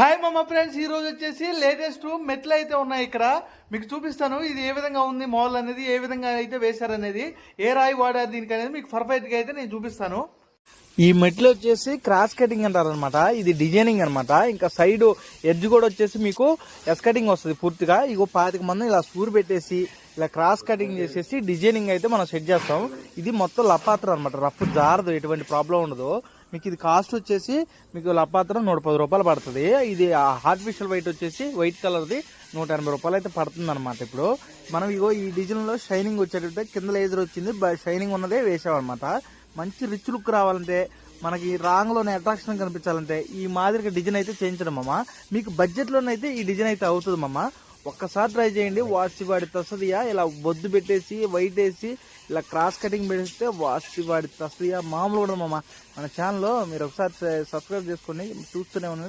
Hi మమ్మ friends ఈ రోజు వచ్చేసి లేటెస్ట్ మెట్లు అయితే ఉన్నాయి ఇక్కడ. మీకు చూపిస్తాను ఇది ఏ విధంగా ఉంది మాల్ అనేది ఏ విధంగా అయితే వేశారనేది. ఏ రాయి వాడారు దీనికి అనేది మీకు పర్ఫెక్ట్గా అయితే నేను చూపిస్తాను. ఈ మెట్లు వచ్చేసి క్రాస్ కటింగ్ అంటారనమాట ఇది డిజైనింగ్ అన్నమాట. ఇంకా సైడ్ ఎడ్జ్ కూడా వచ్చేసి మీకు ఎస్ కటింగ్ వస్తుంది పూర్తిగా. ఇగో పాతిక మంది ఇలా స్కూర్ పెట్టేసి ఇలా క్రాస్ కటింగ్ చేసేసి డిజైనింగ్ అయితే మనం సెట్ చేస్తాం. ఇది మొత్తం లపాత్ర అనమాట రఫ్ జారదు ఎటువంటి ప్రాబ్లం ఉండదు. మీకు ఇది కాస్ట్ వచ్చేసి మీకు లపాత్ర నూట పది రూపాయలు పడుతుంది. ఇది ఆర్టిఫిషియల్ వైట్ వచ్చేసి వైట్ కలర్ది నూట ఎనభై రూపాయలు అయితే పడుతుంది అనమాట ఇప్పుడు. మనం ఇగో ఈ డిజైన్లో షైనింగ్ వచ్చేటట్టు కింద లేజర్ వచ్చింది షైనింగ్ ఉన్నదే వేసామన్నమాట. మంచి రిచ్ లుక్ రావాలంటే మనకి రాంగ్లోనే అట్రాక్షన్ కనిపించాలంటే ఈ మాదిరిగా డిజైన్ అయితే చేయించడం అమ్మ. మీకు బడ్జెట్లోనైతే ఈ డిజైన్ అయితే అవుతుంది మామ ఒక్కసారి ట్రై చేయండి. వాసి వాడి తసదియా ఇలా బొద్దు పెట్టేసి వైట్ వేసి ఇలా క్రాస్ కటింగ్ పెడితే వాసి వాడి తసదియా మామూలు కూడా మామ మన ఛానల్లో మీరు ఒకసారి సబ్స్క్రైబ్ చేసుకోండి చూస్తూనే ఉండండి.